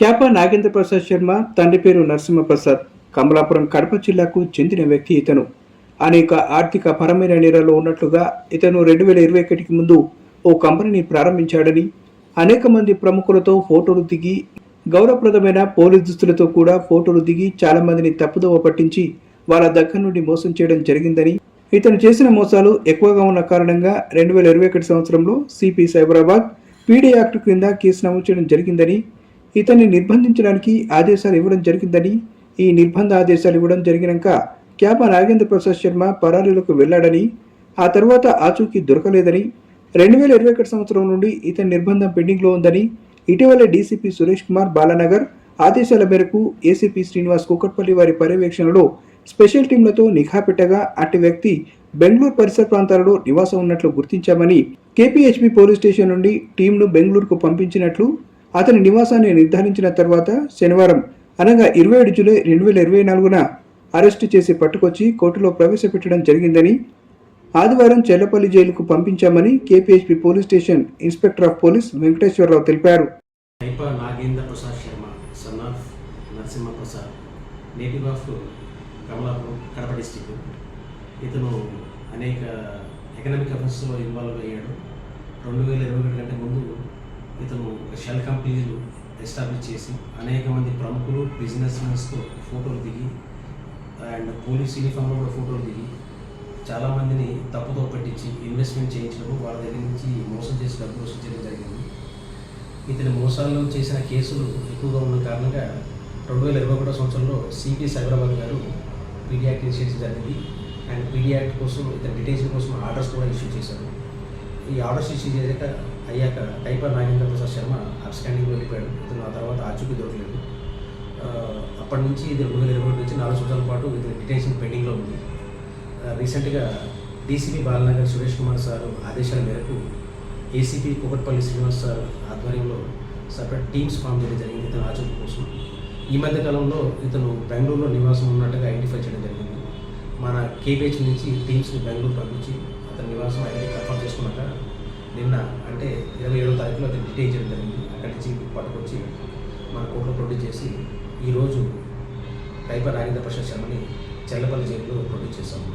క్యాప నాగేంద్ర ప్రసాద్ శర్మ తండ్రి పేరు నరసింహప్రసాద్ కమలాపురం కడప జిల్లాకు చెందిన వ్యక్తి ఇతను. అనేక ఆర్థిక పరమైన నేరాల్లో ఉన్నట్లుగా ఇతను రెండు వేల ఇరవై ఒకటికి ముందు ఓ కంపెనీని ప్రారంభించాడని అనేక మంది ప్రముఖులతో ఫోటోలు దిగి గౌరవప్రదమైన పోలీస్ దుస్తులతో కూడా ఫోటోలు దిగి చాలా మందిని తప్పుదోవ పట్టించి వాళ్ళ దగ్గర నుండి మోసం చేయడం జరిగిందని ఇతను చేసిన మోసాలు ఎక్కువగా ఉన్న కారణంగా రెండు వేల ఇరవై ఒకటి సంవత్సరంలో సిపి సైబరాబాద్ పీడీ యాక్ట్ క్రింద కేసు నమోదు చేయడం జరిగిందని ఇతన్ని నిర్బంధించడానికి ఆదేశాలు ఇవ్వడం జరిగిందని ఈ నిర్బంధ ఆదేశాలు ఇవ్వడం జరిగినాక క్యాప నాగేంద్ర ప్రసాద్ శర్మ పరారీలకు వెళ్ళాడని ఆ తర్వాత ఆచూకీ దొరకలేదని రెండు వేల ఇరవై ఒకటి సంవత్సరం నుండి ఇతని నిర్బంధం పెండింగ్లో ఉందని ఇటీవల డీసీపీ సురేష్ కుమార్ బాలానగర్ ఆదేశాల మేరకు ఏసీపీ శ్రీనివాస్ కుకట్పల్లి వారి పర్యవేక్షణలో స్పెషల్ టీంలతో నిఘా పెట్టగా అట్టి వ్యక్తి బెంగళూరు పరిసర ప్రాంతాలలో నివాసం ఉన్నట్లు గుర్తించామని కేపీహెచ్బి పోలీస్ స్టేషన్ నుండి టీంను బెంగళూరుకు పంపించినట్లు అతని నివాసాన్ని నిర్ధారించిన తర్వాత శనివారం అనగా ఇరవై ఏడు జూలై రెండు వేల ఇరవై నాలుగున అరెస్టు చేసి పట్టుకొచ్చి కోర్టులో ప్రవేశపెట్టడం జరిగిందని ఆదివారం చెల్లపల్లి జైలుకు పంపించామని KPHB police station inspector of police Venkateswararao తెలిపారు. Nagendra Prasad Sharma son of Narasimha Prasad native of Kamalapuram Kadapa district. ఇతను అనేక ఎకనామిక్ అఫెన్స్లో ఇన్వాల్వ్ అయ్యాడు. రెండు వేల ఇరవై ఒకటి కంటే ముందు ఇతను షెల్ కంపెనీలు ఎస్టాబ్లిష్ చేసి అనేక మంది ప్రముఖులు బిజినెస్ మెన్స్తో ఫోటోలు దిగి అండ్ పోలీస్ యూనిఫామ్లో కూడా ఫోటోలు దిగి చాలామందిని తప్పుతో పట్టించి ఇన్వెస్ట్మెంట్ చేయించడం వాళ్ళ దగ్గర నుంచి మోసం చేసి డబ్బులు వసూలు చేయడం జరిగింది. ఇతని మోసాల్లో చేసిన కేసులు ఎక్కువగా ఉన్న కారణంగా రెండు వేల ఇరవై ఒకటో సంవత్సరంలో సిపి సైబరాబాద్ గారు పీడీ యాక్ట్ ఇనిషియేట్ జరిగింది. అండ్ పీడియాక్ట్ కోసం ఇతని డిటెన్షన్ కోసం ఆర్డర్స్ కూడా ఇష్యూ చేశారు. ఈ ఆర్డర్స్ ఇష్యూ చేశాక అయ్యాక టైపర్ నాగేంద్ర ప్రసాద్ శర్మ అబ్స్కాండింగ్ వెళ్ళిపోయాడు. ఇతను ఆ తర్వాత ఆచూకీ దొరకలేదు. అప్పటి నుంచి ఇది రెండు వేల ఇరవై నుంచి నాలుగు సంవత్సరాల పాటు ఇతని డిటెన్షన్ పెండింగ్లో ఉంది. రీసెంట్గా డీసీపీ బాలనగర్ సురేష్ కుమార్ సార్ ఆదేశాల మేరకు ఏసీపీ కుకట్పల్లి శ్రీనివాస్ సార్ ఆధ్వర్యంలో సపరేట్ టీమ్స్ ఫామ్ చేయడం జరిగింది ఇతను ఆచూకీ కోసం. ఈ మధ్య కాలంలో ఇతను బెంగళూరులో నివాసం ఉన్నట్టుగా ఐడెంటిఫై చేయడం జరిగింది. మన కేబీహెచ్ నుంచి టీమ్స్ని బెంగళూరు పంపించి అతని అయింది కన్ఫర్మ్ చేసుకున్నాక నిన్న అంటే ఇరవై ఏడో తారీఖులో అతను డిటైన్ చేయడం జరిగింది. అక్కడి నుంచి పట్టుకొచ్చి మన కోర్టులో ప్రొడ్యూస్ చేసి ఈరోజు టైపర్ నాగేంద్ర ప్రసాద్ శర్మని చెల్లపల్లి జైల్లో ప్రొడ్యూస్ చేశాము.